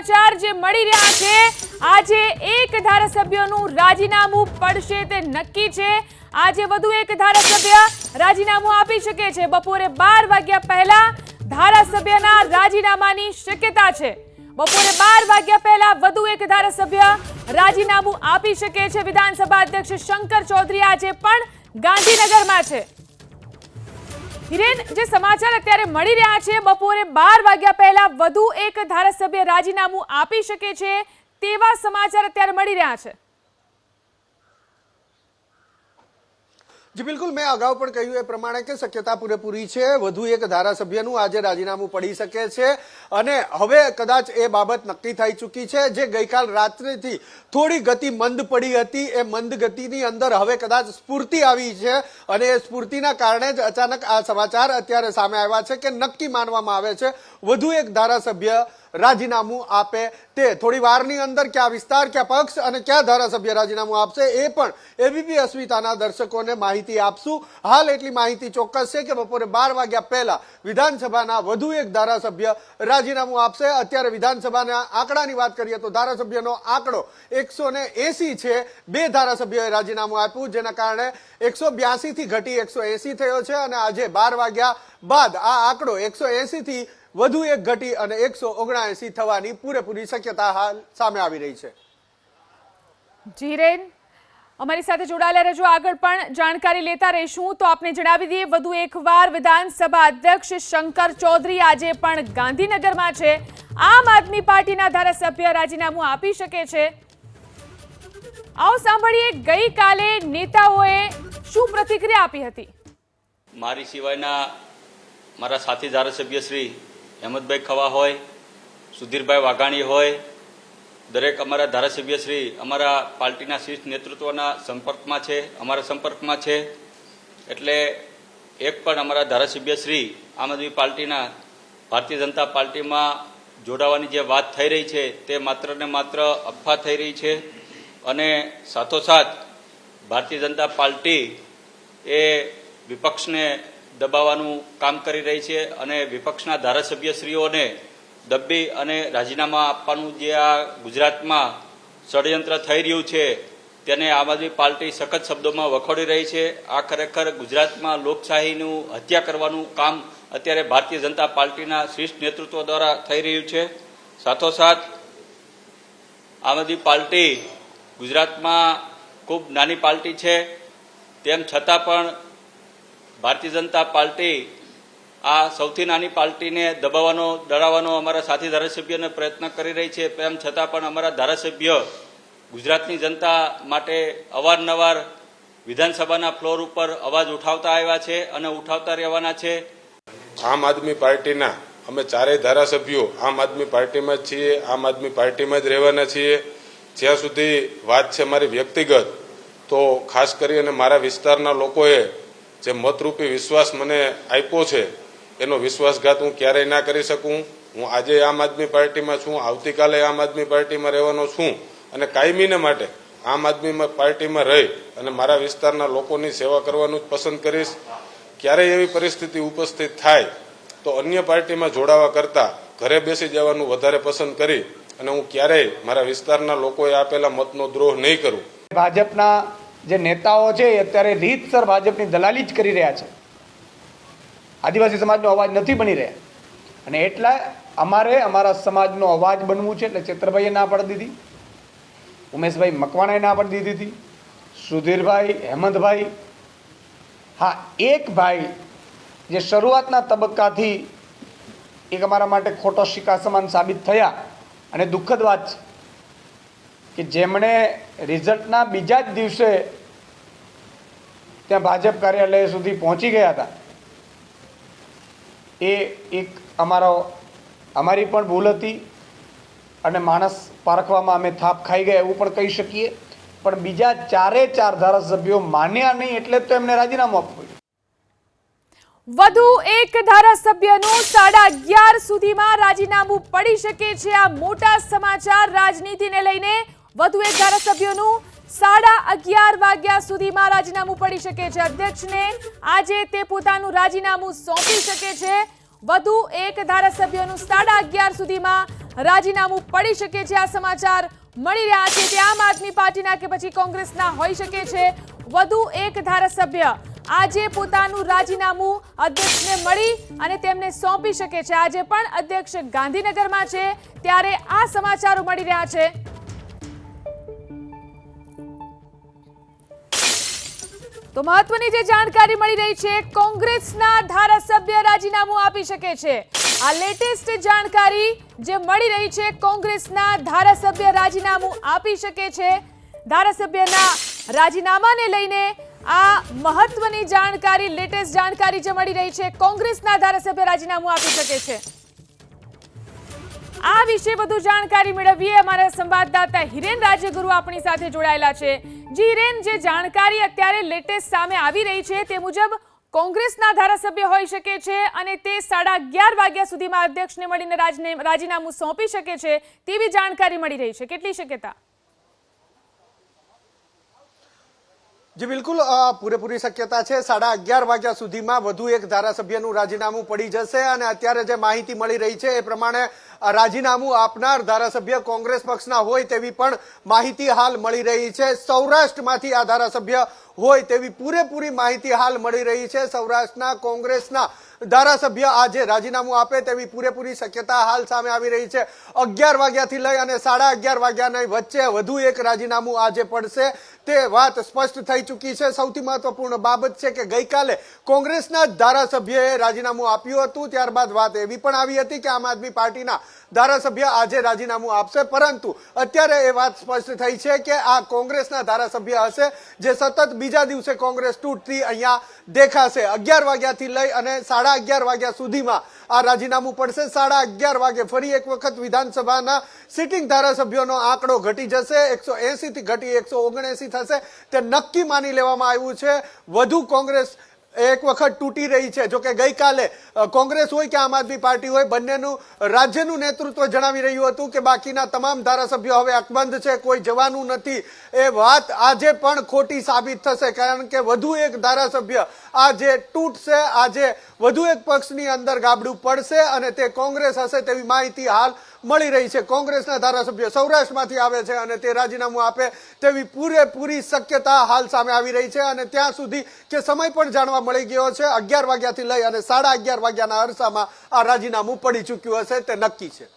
સમાચાર જે મળી રહ્યા છે, આજે એક ધારાસભ્યનું રાજીનામું પડશે તે નક્કી છે. આજે વધુ એક ધારાસભ્ય રાજીનામું આપી શકે છે. બપોરે બાર વાગ્યા પહેલા ધારાસભ્યના રાજીનામાની શક્યતા છે. બપોરે બાર વાગ્યા પહેલા વધુ એક ધારાસભ્ય રાજીનામું આપી શકે છે. વિધાનસભા અધ્યક્ષ શંકર ચૌધરી આજે પણ ગાંધીનગરમાં છે. હિરેન, જે સમાચાર અત્યારે મળી રહ્યા છે, બપોરે બાર વાગ્યા પહેલા વધુ એક ધારાસભ્ય રાજીનામું આપી શકે છે તેવા સમાચાર અત્યારે મળી રહ્યા છે. જી, બિલકુલ. મેં અગાઉ પણ કહ્યું એ પ્રમાણે કે શક્યતા પૂરેપૂરી છે. વધુ એક ધારાસભ્યનું આજે રાજીનામું પડી શકે છે. અને હવે કદાચ એ બાબત નક્કી થઈ ચૂકી છે જે ગઈકાલ રાત્રેથી થોડી ગતિ મંદ પડી હતી. એ મંદ ગતિની અંદર હવે કદાચ સ્ફૂર્તિ આવી છે અને એ સ્ફૂર્તિના કારણે જ અચાનક આ સમાચાર અત્યારે સામે આવ્યા છે કે નક્કી માનવામાં આવે છે. વધુ એક ધારાસભ્ય રાજીનામું આપે તે. થોડી વારની અંદર કયા વિસ્તાર, કયા પક્ષ અને કયા ધારાસભ્ય રાજીનામું આપશે એ પણ એબીપી અસ્મિતાના દર્શકોને માહિતી આપશું. હાલ એટલી માહિતી ચોક્કસ છે કે બપોરે બાર વાગ્યા પહેલા વિધાનસભાના વધુ એક ધારાસભ્ય રાજીનામું આપશે. અત્યારે વિધાનસભાના આંકડાની વાત કરીએ તો ધારાસભ્યનો આંકડો એકસો છે. બે ધારાસભ્યોએ રાજીનામું આપ્યું, જેના કારણે એકસો થી ઘટી એકસો થયો છે અને આજે બાર વાગ્યા બાદ આ આંકડો એકસો થી વધુ એક ઘટી અને એકસો ઓગણએસી થવાની પૂરેપૂરી શક્યતા હાલ સામે આવી રહી છે. જીરેન અમારી સાથે જોડાયેલા રહેજો. આગળ પણ જાણકારી લેતા રહીશું. તો આપને જણાવી દઈએ વધુ એકવાર વિધાનસભા અધ્યક્ષ શંકર ચૌધરી આજે પણ ગાંધીનગરમાં છે. આમ આદમી પાર્ટીના ધારાસભ્ય રાજીનામું આપી શકે છે. આવો સાંભળીએ ગઈકાલે નેતાઓએ શું પ્રતિક્રિયા આપી હતી? મારી સિવાયના મારા સાથી ધારાસભ્ય શ્રી હેમંતભાઈ ખવા હોય, સુધીરભાઈ વાઘાણી હોય, દરેક અમારા ધારાસભ્ય શ્રી, અમારા પાર્ટીના શીર્ષ નેતૃત્વના સંપર્કમાં છે, અમારા સંપર્કમાં છે. એટલે એક પણ અમારા ધારાસભ્ય શ્રી, આમ આદમી પાર્ટીના ભારતીય જનતા પાર્ટીમાં જોડાવાની જે વાત થઈ રહી છે, તે માત્ર ને માત્ર અફવા થઈ રહી છે. અને સાથોસાથ ભારતીય જનતા પાર્ટી એ વિપક્ષને દબાવવાનું કામ કરી રહી છે અને વિપક્ષના ધારાસભ્યશ્રીઓને દબ્બી અને રાજીનામા આપવાનું જે આ ગુજરાતમાં ષડયંત્ર થઈ રહ્યું છે, તેને આમ આદમી પાર્ટી સખત શબ્દોમાં વખોડી રહી છે. આ ખરેખર ગુજરાતમાં લોકશાહીનું હત્યા કરવાનું કામ અત્યારે ભારતીય જનતા પાર્ટીના શ્રેષ્ઠ નેતૃત્વ દ્વારા થઈ રહ્યું છે. સાથોસાથ, આમ આદમી પાર્ટી ગુજરાતમાં ખૂબ નાની પાર્ટી છે. તેમ છતાં પણ ભારતીય જનતા પાર્ટી આ સૌથી નાની પાર્ટીને દબાવવાનો, ડરાવવાનો અમારા સાથી ધારાસભ્યોને પ્રયત્ન કરી રહી છે. તેમ છતાં પણ અમારા ધારાસભ્ય ગુજરાતની જનતા માટે અવારનવાર વિધાનસભાના ફ્લોર ઉપર અવાજ ઉઠાવતા આવ્યા છે અને ઉઠાવતા રહેવાના છે. આમ આદમી પાર્ટીના અમે ચારેય ધારાસભ્યો આમ આદમી પાર્ટીમાં જ છીએ, આમ આદમી પાર્ટીમાં જ રહેવાના છીએ. જ્યાં સુધી વાત છે મારી વ્યક્તિગત, તો ખાસ કરી અને મારા વિસ્તારના લોકોએ જે મતરૂપી વિશ્વાસ મને આપ્યો છે, એનો વિશ્વાસઘાત હું ક્યારેય ના કરી શકું. હું આજે આમ આદમી પાર્ટીમાં છું, આવતીકાલે આમ આદમી પાર્ટીમાં રહેવાનો છું અને કાયમીને માટે આમ આદમી પાર્ટીમાં રહી અને મારા વિસ્તારના લોકોની સેવા કરવાનું જ પસંદ કરીશ. ક્યારેય એવી પરિસ્થિતિ ઉપસ્થિત થાય તો અન્ય પાર્ટીમાં જોડાવા કરતાં ઘરે બેસી જવાનું વધારે પસંદ કરી અને હું ક્યારેય મારા વિસ્તારના લોકોએ આપેલા મતનો દ્રોહ નહીં કરું. ભાજપના જે નેતાઓ છે એ અત્યારે રીતસર ભાજપની દલાલી જ કરી રહ્યા છે. આદિવાસી સમાજનો અવાજ નથી બની રહ્યા. અને એટલા અમારે અમારા સમાજનો અવાજ બનવું છે એટલે ચેતરભાઈએ ના પાડી દીધી. ઉમેશભાઈ મકવાણાએ ના પાડી દીધી હતી. સુધીરભાઈ, હેમંતભાઈ. હા, એક ભાઈ જે શરૂઆતના તબક્કાથી એક અમારા માટે ખોટો શિકા સમાન સાબિત થયા. અને દુઃખદ વાત છે. કે જેમણે રિઝલ્ટના બીજા જ દિવસે ત્યાં ભાજપ કાર્યાલય સુધી પહોંચી ગયા હતા. એ એક અમારો, અમારી પણ ભૂલ હતી અને માણસ પારખવામાં અમે થાપ ખાઈ ગયા એવું પણ કહી શકીએ. પણ બીજા ચારે ચાર ધારાસભ્યો માન્યા નહીં એટલે તો એમને રાજીનામું આપવું વધુ એક ધારાસભ્યનું સાડા અગિયાર સુધીમાં રાજીનામું પડી શકે છે આ મોટા સમાચાર રાજનીતિને લઈને વધુ એક ધારાસભ્યોનું સાડા અગિયાર વાગ્યા સુધીમાં રાજીનામું પડી શકે છે. અધ્યક્ષને આજે તે પોતાનું રાજીનામું સોંપી શકે છે. વધુ એક ધારાસભ્યોનું સાડા અગિયાર સુધીમાં રાજીનામું પડી શકે છે. આ સમાચાર મળી રહ્યા છે તે આમ આદમી પાર્ટીના કે પછી કોંગ્રેસના હોઈ શકે છે. વધુ એક ધારાસભ્ય આજે પોતાનું રાજીનામું અધ્યક્ષને મળી અને તેમને સોંપી શકે છે. આજે પણ અધ્યક્ષ ગાંધીનગરમાં છે. ત્યારે આ સમાચારો મળી રહ્યા છે. તો મહત્વની જે જાણકારી મળી રહી છે, કોંગ્રેસના ધારાસભ્ય રાજીનામું આપી શકે છે. આ લેટેસ્ટ જાણકારી જે મળી રહી છે, કોંગ્રેસના ધારાસભ્ય રાજીનામું આપી શકે છે. ધારાસભ્યના રાજીનામાને લઈને આ મહત્વની જાણકારી લેટેસ્ટ જાણકારી જે મળી રહી છે, કોંગ્રેસના ધારાસભ્ય રાજીનામું આપી શકે છે. આ વિશે વધુ જાણકારી મેળવીએ. અમારા સંવાદદાતા હિરેન રાજ્યગુરુ આપણી સાથે જોડાયેલા છે. જી હિરેન, જે જાણકારી અત્યારે લેટેસ્ટ સામે આવી રહી છે, તે મુજબ કોંગ્રેસના ધારાસભ્ય હોઈ શકે છે અને તે સાડા અગિયાર વાગ્યા સુધીમાં અધ્યક્ષને મળીને રાજને, રાજીનામું સોંપી શકે છે તેવી જાણકારી મળી રહી છે. કેટલી શક્યતા? જી, બિલકુલ પૂરેપૂરી શક્યતા છે. સાડા અગિયાર વાગ્યા સુધીમાં વધુ એક ધારાસભ્યનું રાજીનામું પડી જશે અને અત્યારે જે માહિતી મળી રહી છે એ પ્રમાણે રાજીનામું આપનાર ધારાસભ્ય કોંગ્રેસ પક્ષના હોય તેવી પણ માહિતી હાલ મળી રહી છે. સૌરાષ્ટ્રમાંથી આ ધારાસભ્ય હોય તેવી પૂરેપૂરી માહિતી હાલ મળી રહી છે. સૌરાષ્ટ્રના કોંગ્રેસના ધારાસભ્ય આજે રાજીનામું આપે તેવી પૂરેપૂરી શક્યતા હાલ સામે આવી રહી છે. અગિયાર વાગ્યાથી લઈ અને સાડા અગિયાર વાગ્યાની વચ્ચે વધુ એક રાજીનામું આજે પડશે. તે વાત સ્પષ્ટ થઈ ચૂકી છે. સૌથી મહત્વપૂર્ણ બાબત છે કે ગઈકાલે કોંગ્રેસના ધારાસભ્યએ રાજીનામું આપ્યું હતું. ત્યારબાદ વાત એવી પણ આવી હતી કે આમ આદમી પાર્ટીના ધારાસભ્ય આજે રાજીનામું આપશે, પરંતુ અત્યારે એ વાત સ્પષ્ટ થઈ છે કે આ કોંગ્રેસના ધારાસભ્ય હશે, જે સતત બીજા દિવસે કોંગ્રેસ તૂટતી અહીંયા દેખાશે. અગિયાર વાગ્યાથી લઈ અને સાડા અગિયાર વાગ્યા સુધીમાં આ રાજીનામું પડશે. સાડા અગિયાર વાગે ફરી એક વખત વિધાનસભાના સિટિંગ ધારાસભ્યોનો આંકડો ઘટી જશે. એકસો એસીથી ઘટી એકસો ઓગણએસી થશે. તે નક્કી માની લેવામાં આવ્યું છે. વધુ કોંગ્રેસ એક વખત તૂટી રહી છે. જો કે ગઈકાલે કોંગ્રેસ હોય કે આમ આદમી પાર્ટી હોય, બંનેનું, રાજ્યનું નેતૃત્વ જણાવી રહ્યું હતું કે બાકીના તમામ ધારાસભ્યો હવે અકબંધ છે, કોઈ જવાનું નથી. એ વાત આજે પણ ખોટી સાબિત થશે, કારણ કે વધુ એક ધારાસભ્ય આજે તૂટશે, આજે વધુ એક પક્ષની અંદર ગાબડું પડશે અને તે કોંગ્રેસ હશે તેવી માહિતી હાલ મળી રહી છે. કોંગ્રેસના ધારાસભ્ય સૌરાષ્ટ્રમાંથી આવે છે અને તે રાજીનામું આપે તેવી પૂરેપૂરી શક્યતા હાલ સામે આવી રહી છે અને ત્યાં સુધી કે સમય પણ જાણવા મળી ગયો છે. અગિયાર વાગ્યાથી લઈ અને સાડા અગિયાર વાગ્યાના અરસામાં આ રાજીનામું પડી ચૂક્યું હશે, તે નક્કી છે.